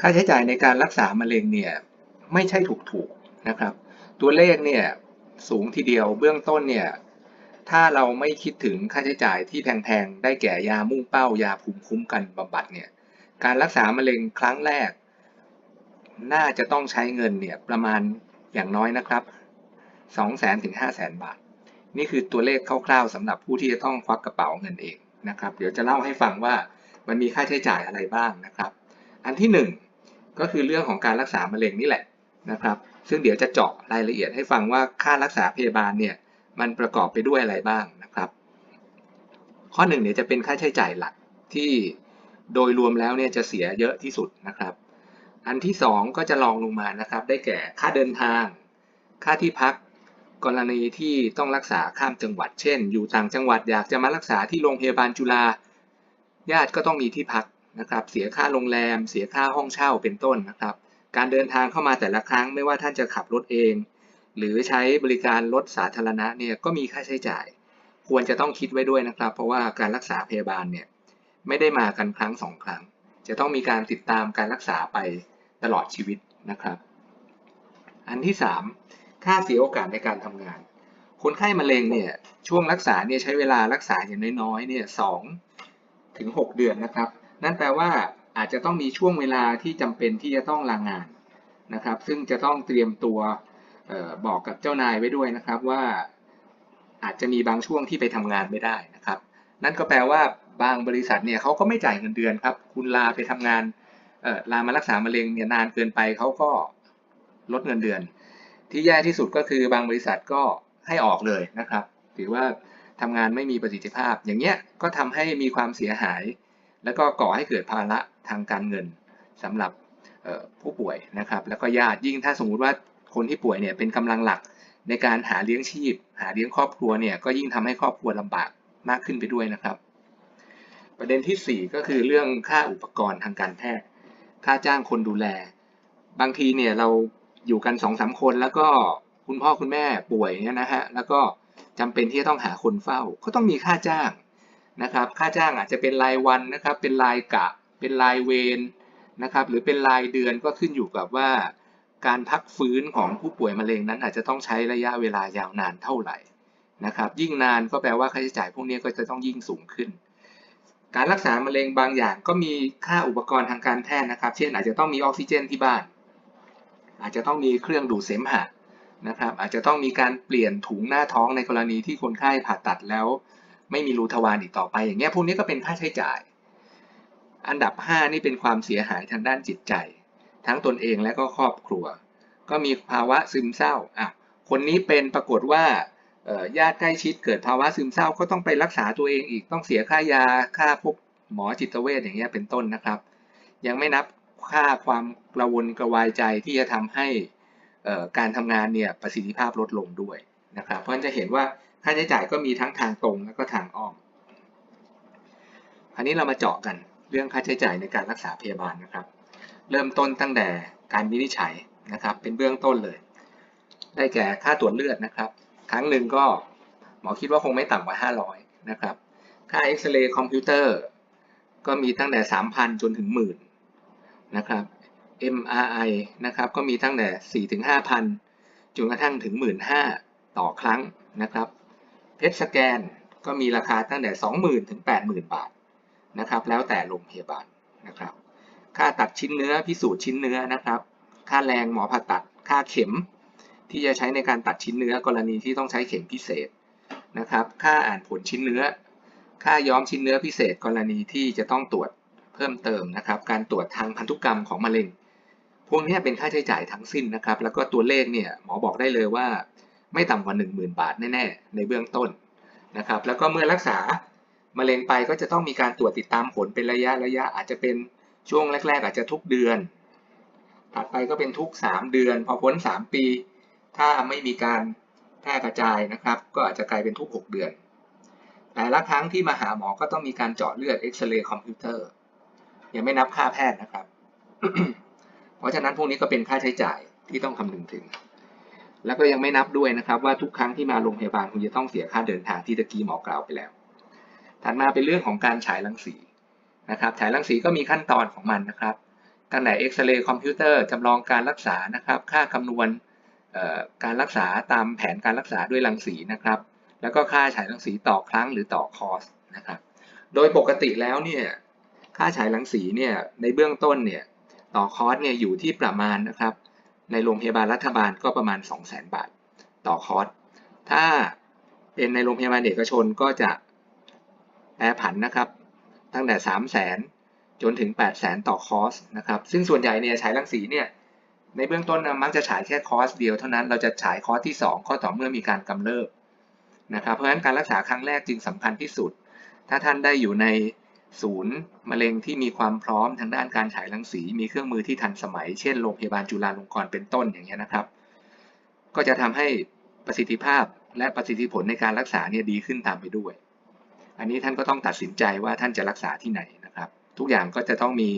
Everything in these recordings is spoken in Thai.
ค่าใช้จ่ายในการรักษามะเร็งเนี่ยไม่ใช่ถูกๆนะครับ ตัวเลขเนี่ยสูงทีเดียวเบื้องต้นเนี่ยถ้าเราไม่คิดถึงค่าใช้จ่ายที่แพงๆ ได้แก่ยามุ่งเป้ายาภูมิคุ้มกันบำบัดเนี่ยการรักษามะเร็งครั้งแรก น่าจะต้องใช้เงินเนี่ยประมาณอย่างน้อยนะครับ2 0 0 0 0 0ถึง5 0 0 0 0 0บาท นี่คือตัวเลขคร่าวๆสำหรับผู้ที่จะต้องควักกระเป๋าเงินเองนะครับ เดี๋ยวจะเล่าให้ฟังว่ามันมีค่าใช้จ่ายอะไรบ้างนะครับ อันที่หนึ่งก็คือเรื่องของการรักษามะเร็งนี่แหละนะครับ ซึ่งเดี๋ยวจะเจาะรายละเอียดให้ฟังว่าค่ารักษาพยาบาลเนี่ยมันประกอบไปด้วยอะไรบ้างนะครับ ข้อหนึ่งเนี่ยจะเป็นค่าใช้จ่ายหลักที่โดยรวมแล้วเนี่ยจะเสียเยอะที่สุดนะครับ อันที่สองก็จะลองลงมานะครับ ได้แก่ค่าเดินทาง ค่าที่พัก กรณีที่ต้องรักษาข้ามจังหวัด เช่น อยู่ต่างจังหวัดอยากจะมารักษาที่โรงพยาบาลจุฬาญาติก็ต้องมีที่พัก นะครับเสียค่าโรงแรม เสียค่าห้องเช่าเป็นต้นนะครับ การเดินทางเข้ามาแต่ละครั้งไม่ว่าท่านจะขับรถเอง หรือใช้บริการรถสาธารณะเนี่ยก็มีค่าใช้จ่าย ควรจะต้องคิดไว้ด้วยนะครับ เพราะว่าการรักษาพยาบาลเนี่ยไม่ได้มากันครั้งสองครั้ง จะต้องมีการติดตามการรักษาไปตลอดชีวิตนะครับ อันที่ 3 ค่าเสียโอกาสในการทำงาน คนไข้มะเร็งเนี่ยช่วงรักษาเนี่ยใช้เวลารักษาอย่างน้อยๆเนี่ยสองถึง 6 เดือนนะครับ นั่นแปลว่าอาจจะต้องมีช่วงเวลาที่จำเป็นที่จะต้องลางานนะครับ ซึ่งจะต้องเตรียมตัวออบอกกับเจ้านายไว้ด้วยนะครับว่าอาจจะมีบางช่วงที่ไปทำงานไม่ได้นะครับ นั่นก็แปลว่าบางบริษัทเนี่ยเขาก็ไม่จ่ายเงินเดือนครับ คุณลาไปทำงานลามารักษามะเร็งเนี่ยนานเกินไปเขาก็ลดเงินเดือน ที่แย่ที่สุดก็คือบางบริษัทก็ให้ออกเลยนะครับ ถือว่าทำงานไม่มีประสิทธิภาพ อย่างเงี้ยก็ทำให้มีความเสียหาย แล้วก็ก่อให้เกิดภาระทางการเงินสำหรับผู้ป่วยนะครับแล้วก็ญาติยิ่งถ้าสมมุติว่าคนที่ป่วยเนี่ยเป็นกำลังหลักในการหาเลี้ยงชีพ หาเลี้ยงครอบครัวเนี่ยก็ยิ่งทำให้ครอบครัวลำบากมากขึ้นไปด้วยนะครับ ประเด็นที่ 4 ก็คือเรื่องค่าอุปกรณ์ทางการแพทย์ ค่าจ้างคนดูแล บางทีเนี่ยเราอยู่กัน2อสคน แล้วก็คุณพ่อคุณแม่ป่วยเนี่ยนะฮะแล้วก็จำเป็นที่จะต้องหาคนเฝ้า ก็ต้องมีค่าจ้าง นะครับ ค่าจ้างอาจจะเป็นรายวันนะครับ เป็นรายกะ เป็นรายเวรนะครับ หรือเป็นรายเดือนก็ขึ้นอยู่กับว่า การพักฟื้นของผู้ป่วยมะเร็งนั้นอาจจะต้องใช้ระยะเวลายาวนานเท่าไหร่นะครับ ยิ่งนานก็แปลว่าค่าใช้จ่ายพวกนี้ก็จะต้องยิ่งสูงขึ้น การรักษามะเร็งบางอย่างก็มีค่าอุปกรณ์ทางการแพทย์นะครับ เช่น อาจจะต้องมีออกซิเจนที่บ้าน อาจจะต้องมีเครื่องดูดเสมหะนะครับ อาจจะต้องมีการเปลี่ยนถุงหน้าท้องในกรณีที่คนไข้ผ่าตัดแล้ว ไม่มีรูทวารอีกต่อไป อย่างเงี้ยพวกนี้ก็เป็นค่าใช้จ่าย อันดับ 5 นี่เป็นความเสียหายทางด้านจิตใจ ทั้งตนเองและก็ครอบครัว ก็มีภาวะซึมเศร้าอะคนนี้เป็นปรากฏว่าญาติใกล้ชิดเกิดภาวะซึมเศร้าก็ต้องไปรักษาตัวเองอีกต้องเสียค่ายาค่าพบหมอจิตเวชอย่างเงี้ยเป็นต้นนะครับ ยังไม่นับค่าความกระวนกระวายใจที่จะทำให้การทำงานเนี่ยประสิทธิภาพลดลงด้วยนะครับ เพราะฉะนั้นจะเห็นว่า ค่าใช้จ่ายก็มีทั้งทางตรงและก็ทางอ้อมคราวนี้เรามาเจาะกันเรื่องค่าใช้จ่ายในการรักษาพยาบาลนะครับ เริ่มต้นตั้งแต่การวินิจฉัยนะครับ เป็นเบื้องต้นเลย ได้แก่ค่าตรวจเลือดนะครับ ครั้งหนึ่งก็หมอคิดว่าคงไม่ต่ำกว่า 500 นะครับ ค่าเอ็กซเรย์คอมพิวเตอร์ก็มีตั้งแต่ 3,000 จนถึงหมื่นนะครับ MRI นะครับก็มีตั้งแต่4ถึง5,000 จนกระทั่งถึง 15,000 ต่อครั้งนะครับ สแกนก็มีราคาตั้งแต่ 20,000 ถึง 80,000 บาทนะครับแล้วแต่โรงพยาบาลนะครับค่าตัดชิ้นเนื้อพิสูจน์ชิ้นเนื้อนะครับ ค่าแรงหมอผ่าตัดค่าเข็ม ที่จะใช้ในการตัดชิ้นเนื้อกรณีที่ต้องใช้เข็มพิเศษนะครับค่าอ่านผลชิ้นเนื้อ ค่าย้อมชิ้นเนื้อพิเศษกรณีที่จะต้องตรวจเพิ่มเติมนะครับ การตรวจทางพันธุกรรมของมะเร็ง พวกนี้เป็นค่าใช้จ่ายทั้งสิ้นนะครับ แล้วก็ตัวเลขเนี่ยหมอบอกได้เลยว่า ไม่ต่ำกว่า 10,000 บาทแน่ๆ ในเบื้องต้นนะครับ แล้วก็เมื่อรักษามะเร็งไปก็จะต้องมีการตรวจติดตามผลเป็นระยะระยะอาจจะเป็นช่วงแรก ๆ อาจจะทุกเดือนถัดไปก็เป็นทุก 3 เดือน พอพ้น 3 ปี ถ้าไม่มีการแพร่กระจายนะครับ ก็อาจจะกลายเป็นทุก 6 เดือน แต่ละครั้งที่มาหาหมอก็ต้องมีการเจาะเลือดเอ็กซเรย์คอมพิวเตอร์ยังไม่นับค่าแพทย์นะครับ เพราะฉะนั้นพวกนี้ก็เป็นค่าใช้จ่ายที่ต้องคำนึงถึง แล้วก็ยังไม่นับด้วยนะครับว่าทุกครั้งที่มาโรงพยาบาลคุณจะต้องเสียค่าเดินทางที่ตะกี้หมอกล่าวไปแล้ว ถัดมาเป็นเรื่องของการฉายรังสีนะครับฉายรังสีก็มีขั้นตอนของมันนะครับตั้งแต่เอ็กซเรย์คอมพิวเตอร์จำลองการรักษานะครับ ค่าคำนวณการรักษาตามแผนการรักษาด้วยรังสีนะครับ แล้วก็ค่าฉายรังสีต่อครั้งหรือต่อคอร์สนะครับ โดยปกติแล้วเนี่ยค่าฉายรังสีเนี่ยในเบื้องต้นเนี่ยต่อคอร์สเนี่ยอยู่ที่ประมาณนะครับ ในโรงพยาบาลรัฐบาลก็ประมาณ 200,000 บาท ต่อคอร์ส ถ้าเป็นในโรงพยาบาลเอกชนก็จะแปรผันนะครับ ตั้งแต่ 300,000 จนถึง 800,000 ต่อคอร์สนะครับ ซึ่งส่วนใหญ่เนี่ยฉายรังสีเนี่ย ในเบื้องต้นนะมักจะฉายแค่คอร์สเดียวเท่านั้น เราจะฉายคอร์สที่ 2 ก็ต่อเมื่อมีการกำเริบนะครับ เพราะฉะนั้นการรักษาครั้งแรกจึงสำคัญที่สุด ถ้าท่านได้อยู่ใน ศูนย์มะเร็งที่มีความพร้อมทางด้านการฉายรังสี มีเครื่องมือที่ทันสมัย เช่นโรงพยาบาลจุฬาลงกรณ์เป็นต้นอย่างเงี้ยนะครับ ก็จะทำให้ประสิทธิภาพและประสิทธิผลในการรักษาเนี่ยดีขึ้นตามไปด้วย อันนี้ท่านก็ต้องตัดสินใจว่าท่านจะรักษาที่ไหนนะครับ ทุกอย่างก็จะต้องมี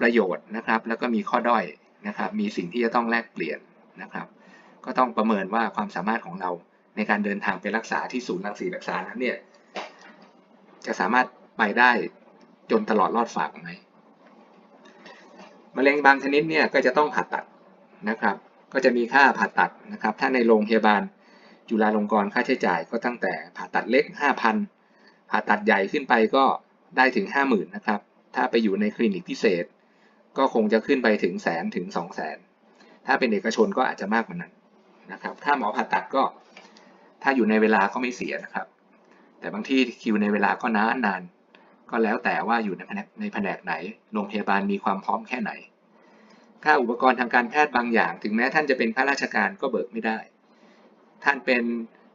ประโยชน์นะครับ แล้วก็มีข้อด้อยนะครับ มีสิ่งที่จะต้องแลกเปลี่ยนนะครับ ก็ต้องประเมินว่าความสามารถของเราในการเดินทางไปรักษาที่ศูนย์รังสีรักษานั้นเนี่ยจะสามารถ ไปได้จนตลอดรอดฝากไหมมะเร็งบางชนิดเนี่ยก็จะต้องผ่าตัดนะครับ ก็จะมีค่าผ่าตัดนะครับ ถ้าในโรงพยาบาลจุฬาลงกรณ์ค่าใช้จ่ายก็ตั้งแต่ผ่าตัดเล็ก 5,000 ผ่าตัดใหญ่ขึ้นไปก็ได้ถึง 50,000นะครับ ถ้าไปอยู่ในคลินิกพิเศษ ก็คงจะขึ้นไปถึงแสนถึง 2 0 0แสนถ้าเป็นเอกชนก็อาจจะมากกว่านั้นนะครับถ้าหมอผ่าตัดก็ ถ้าอยู่ในเวลาก็ไม่เสียนะครับ แต่บางที่คิวในเวลาก็นานนาน ก็แล้วแต่ว่าอยู่ในแผนกในแผนกไหน โรงพยาบาลมีความพร้อมแค่ไหน ค่าอุปกรณ์ทางการแพทย์บางอย่าง ถึงแม้ท่านจะเป็นข้าราชการก็เบิกไม่ได้ ท่านเป็น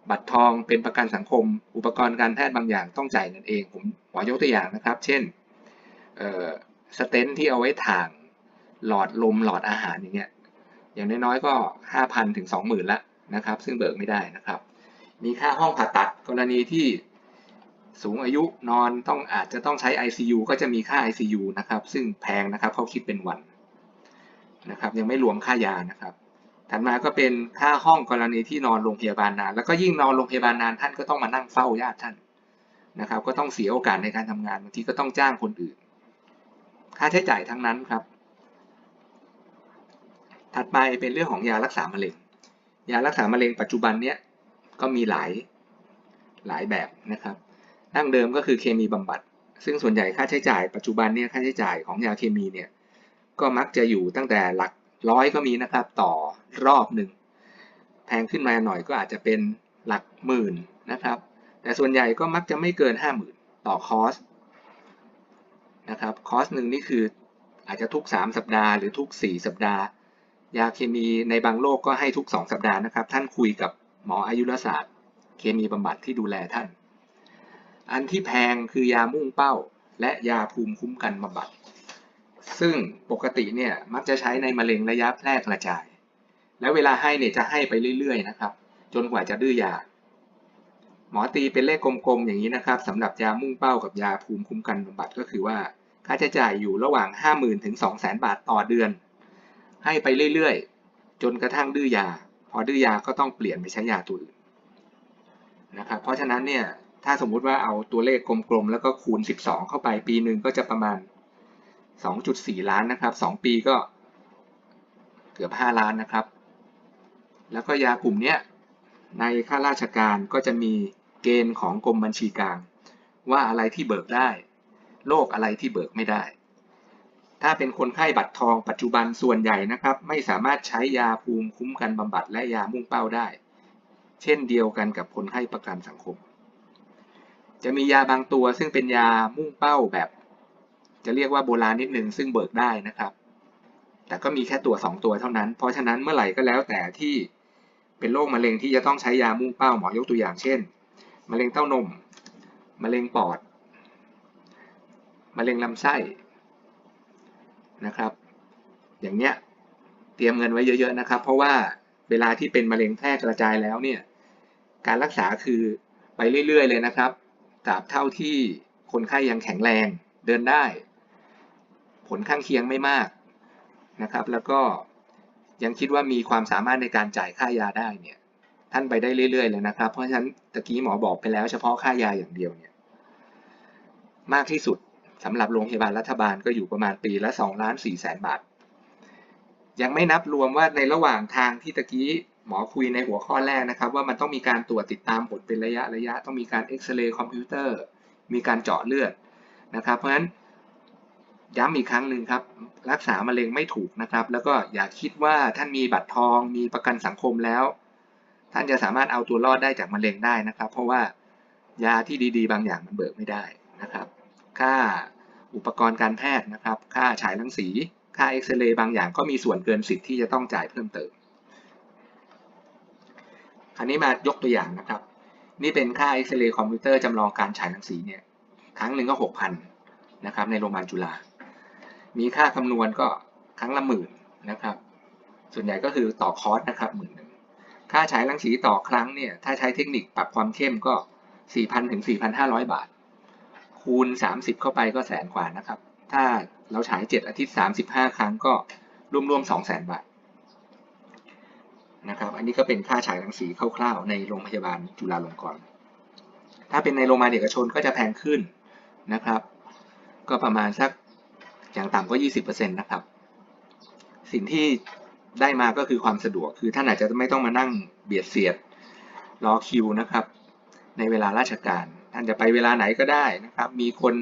บัตรทอง เป็นประกันสังคม อุปกรณ์การแพทย์บางอย่างต้องจ่ายเงินเอง ผมขอยกตัวอย่างนะครับ เช่นสเตนที่เอาไว้ถ่างหลอดลมหลอดอาหารอย่างเงี้ย อย่างน้อยๆก็ 5,000 ถึง 20,000ละนะครับ ซึ่งเบิกไม่ได้นะครับ มีค่าห้องผ่าตัดกรณีที่ สูงอายุนอนต้องอาจจะต้องใช้ ICU ก็จะมีค่า ICU นะครับ ซึ่งแพงนะครับเขาคิดเป็นวันนะครับ ยังไม่รวมค่ายานะครับ ถัดมาก็เป็นค่าห้องกรณีที่นอนโรงพยาบาลนาน แล้วก็ยิ่งนอนโรงพยาบาลนานท่านก็ต้องมานั่งเฝ้าญาติท่านนะครับ ก็ต้องเสียโอกาสในการทำงานบางทีก็ต้องจ้างคนอื่น ค่าใช้จ่ายทั้งนั้นครับ ถัดไปเป็นเรื่องของยารักษามะเร็ง ยารักษามะเร็งปัจจุบันเนี้ยก็มีหลายหลายแบบนะครับ ดั้งเดิมก็คือเคมีบำบัด ซึ่งส่วนใหญ่ค่าใช้จ่ายปัจจุบันเนี่ยค่าใช้จ่ายของยาเคมีเนี่ยก็มักจะอยู่ตั้งแต่หลักร้อยก็มีนะครับต่อรอบหนึ่งแพงขึ้นมาหน่อยก็อาจจะเป็นหลักหมื่นนะครับ แต่ส่วนใหญ่ก็มักจะไม่เกิน 5 0,000 ต่อคอสนะครับคอสหนึ่งนี่คืออาจจะทุก 3 สัปดาห์หรือทุก 4 สัปดาห์ ยาเคมีในบางโรคกก็ให้ทุก 2 สัปดาห์นะครับ ท่านคุยกับหมออายุรศาสตร์ เคมีบำบัดที่ดูแลท่าน อันที่แพงคือยามุ่งเป้า และยาภูมิคุ้มกันบำบัด ซึ่งปกติเนี่ยมักจะใช้ในมะเร็งระยะแพร่กระจาย แล้วเวลาให้เนี่ยจะให้ไปเรื่อยๆนะครับ จนกว่าจะดื้อยา หมอตีเป็นเลขกลมๆอย่างนี้นะครับสำหรับยามุ่งเป้ากับยาภูมิคุ้มกันบำบัดก็คือว่าค่าใช้จ่ายอยู่ระหว่าง 50,000ถึง200,000 บาทต่อเดือน ให้ไปเรื่อยๆ จนกระทั่งดื้อยา พอดื้อยาก็ต้องเปลี่ยนไปใช้ยาตัวอื่นนะครับเพราะฉะนั้นเนี่ย ถ้าสมมุติว่าเอาตัวเลขกลมๆ แล้วก็คูณ 12 เข้าไปปีหนึ่งก็จะประมาณ 2.4 ล้านนะครับ 2 ปีก็เกือบ 5 ล้านนะครับ แล้วก็ยากลุ่มเนี้ยในข้าราชการก็จะมีเกณฑ์ของกรมบัญชีกลาง ว่าอะไรที่เบิกได้โรคอะไรที่เบิกไม่ได้ ถ้าเป็นคนไข้บัตรทองปัจจุบันส่วนใหญ่นะครับ ไม่สามารถใช้ยาภูมิคุ้มกันบำบัดและยามุ่งเป้าได้ เช่นเดียวกันกับคนไข้ประกันสังคม จะมียาบางตัวซึ่งเป็นยามุ่งเป้าแบบ จะเรียกว่าโบราณนิดนึงซึ่งเบิกได้นะครับ แต่ก็มีแค่ตัว 2 ตัวเท่านั้น เพราะฉะนั้นเมื่อไหร่ก็แล้วแต่ที่เป็นโรคมะเร็งที่จะต้องใช้ยามุ่งเป้าหมอยกตัวอย่างเช่นมะเร็งเต้านมมะเร็งปอดมะเร็งลำไส้นะครับ อย่างเนี้ยเตรียมเงินไว้เยอะ ๆนะครับ เพราะว่าเวลาที่เป็นมะเร็งแพร่กระจายแล้วเนี่ยการรักษาคือไปเรื่อย ๆ เลยนะครับ ตราบเท่าที่คนไข้ยังแข็งแรงเดินได้ ผลข้างเคียงไม่มากนะครับ แล้วก็ยังคิดว่ามีความสามารถในการจ่ายค่ายาได้เนี่ยท่านไปได้เรื่อยๆเลยนะครับ เพราะฉะนั้นตะกี้หมอบอกไปแล้วเฉพาะค่ายาอย่างเดียวเนี่ยมากที่สุดสำหรับโรงพยาบาลรัฐบาลก็อยู่ประมาณปีละ2ล้าน4แสนบาท ยังไม่นับรวมว่าในระหว่างทางที่ตะกี้ หมอคุยในหัวข้อแรกนะครับ ว่ามันต้องมีการตรวจติดตามผลเป็นระยะระยะ ต้องมีการเอ็กซเรย์คอมพิวเตอร์ มีการเจาะเลือดนะครับ เพราะฉะนั้นย้ำอีกครั้งหนึ่งครับ รักษามะเร็งไม่ถูกนะครับ แล้วก็อย่าคิดว่าท่านมีบัตรทอง มีประกันสังคมแล้ว ท่านจะสามารถเอาตัวรอดได้จากมะเร็งได้นะครับ เพราะว่ายาที่ดีๆ บางอย่างมันเบิกไม่ได้นะครับ ค่าอุปกรณ์การแพทย์นะครับ ค่าฉายรังสี ค่าเอ็กซเรย์บางอย่างก็มีส่วนเกินสิทธิ์ที่จะต้องจ่ายเพิ่มเติม อันนี้มายกตัวอย่างนะครับ นี่เป็นค่าเอ็กซเรย์คอมพิวเตอร์จำลองการฉายรังสีเนี่ย ครั้งหนึ่งก็หกพันนะครับในโรงพยาบาลจุฬา มีค่าคำนวณก็ครั้งละหมื่นนะครับ ส่วนใหญ่ก็คือต่อคอร์สนะครับหมื่นหนึ่งค่าฉายรังสีต่อครั้งเนี่ย ถ้าใช้เทคนิคปรับความเข้มก็ 4,000ถึง4,500 บาท คูณ 30 เข้าไปก็แสนกว่านะครับ ถ้าเราฉาย 7 อาทิตย์ 35 ครั้งก็รวมๆ200,000 บาท นะครับ อันนี้ก็เป็นค่าฉายรังสีคร่าวๆในโรงพยาบาลจุฬาลงกรณ์ ถ้าเป็นในโรงพยาบาลเอกชนก็จะแพงขึ้นนะครับ ก็ประมาณสักอย่างต่ำก็ 20%นะครับ สิ่งที่ได้มาก็คือความสะดวก คือท่านอาจจะไม่ต้องมานั่งเบียดเสียดรอคิวนะครับ ในเวลาราชการ ท่านจะไปเวลาไหนก็ได้นะครับ มีคน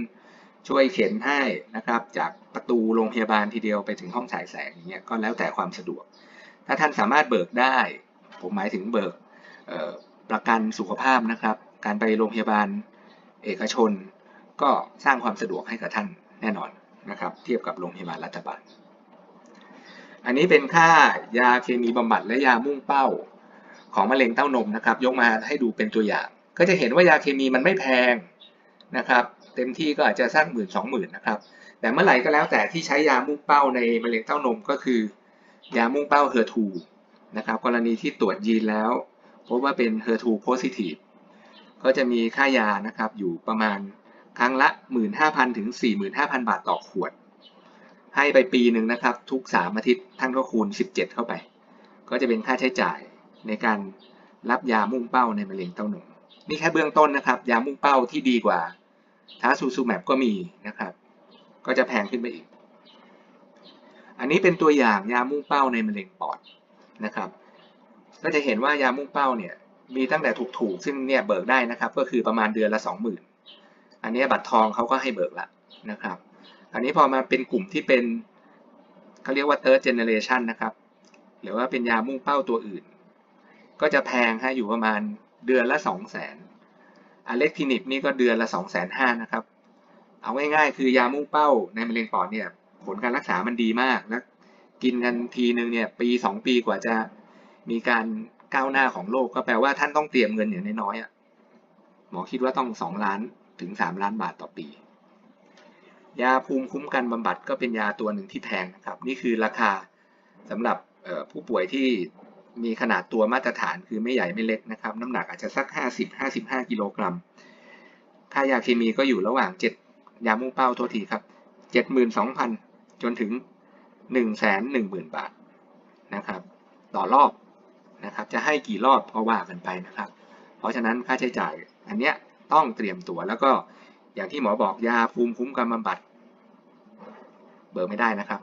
ช่วยเข็นให้นะครับ จากประตูโรงพยาบาลทีเดียวไปถึงห้องฉายแสงอย่างเงี้ยก็แล้วแต่ความสะดวก ถ้าท่านสามารถเบิกได้ ผมหมายถึงเบิกประกันสุขภาพนะครับ การไปโรงพยาบาลเอกชน ก็สร้างความสะดวกให้กับท่านแน่นอนนะครับ เทียบกับโรงพยาบาลรัฐบาล อันนี้เป็นค่ายาเคมีบำบัดและยามุ่งเป้าของมะเร็งเต้านมนะครับ ยกมาให้ดูเป็นตัวอย่าง ก็จะเห็นว่ายาเคมีมันไม่แพงนะครับ เต็มที่ก็อาจจะสักหมื่นสองหมื่นนะครับ แต่เมื่อไหร่ก็แล้วแต่ที่ใช้ยามุ่งเป้าในมะเร็งเต้านมก็คือ ยามุ่งเป้า HER2 นะครับกรณีที่ตรวจยีนแล้วพบว่าเป็น HER2 positive ก็จะมีค่ายานะครับอยู่ประมาณครั้งละ 15,000 ถึง 45,000 บาทต่อขวด ให้ไปปีหนึ่งนะครับทุก 3 อาทิตย์ท่านก็คูณ 17 เข้าไป ก็จะเป็นค่าใช้จ่ายในการรับยามุ่งเป้าในมะเร็งเต้านมนี่แค่เบื้องต้นนะครับ ยามุ่งเป้าที่ดีกว่าทาซูซูแมปก็มีนะครับ ก็จะแพงขึ้นไปอีก อันนี้เป็นตัวอย่างยามุ่งเป้าในมะเร็งปอดนะครับ ก็จะเห็นว่ายามุ่งเป้าเนี่ยมีตั้งแต่ถูกๆ ซึ่งเนี่ยเบิกได้นะครับ ก็คือประมาณเดือนละ 20,000 อันนี้บัตรทองเขาก็ให้เบิกละนะครับ อันนี้พอมาเป็นกลุ่มที่เป็นเขาเรียกว่า third generation นะครับ หรือว่าเป็นยามุ่งเป้าตัวอื่น ก็จะแพงให้อยู่ประมาณเดือนละ 2 0 0 0 0 0อเล็กทินิบนี่ก็เดือนละ 2 5 0 0 0นะครับ เอาง่ายๆ คือยามุ่งเป้าในมะเร็งปอดเนี่ย ผลการรักษามันดีมาก แล้วกินกันทีนึงเนี่ยปี 2 ปีกว่าจะมีการก้าวหน้าของโลกก็แปลว่าท่านต้องเตรียมเงินอย่างน้อยๆอะหมอคิดว่าต้อง 2 ล้านถึง 3 ล้านบาทต่อปี ยาภูมิคุ้มกันบำบัดก็เป็นยาตัวหนึ่งที่แพงนะครับ นี่คือราคาสำหรับผู้ป่วยที่มีขนาดตัวมาตรฐานคือไม่ใหญ่ไม่เล็กนะครับ น้ำหนักอาจจะสัก 50-55 กิโลกรัม ค่ายาเคมีก็อยู่ระหว่าง 7 ยามุ่งเป้าโทษทีครับ 72,000 จนถึง 110,000 บาทนะครับ ต่อรอบนะครับ จะให้กี่รอบก็ว่ากันไปนะครับ เพราะฉะนั้นค่าใช้จ่ายอันเนี้ยต้องเตรียมตัวแล้วก็อย่างที่หมอบอกยาภูมิคุ้มกันบำบัด เบิกไม่ได้นะครับ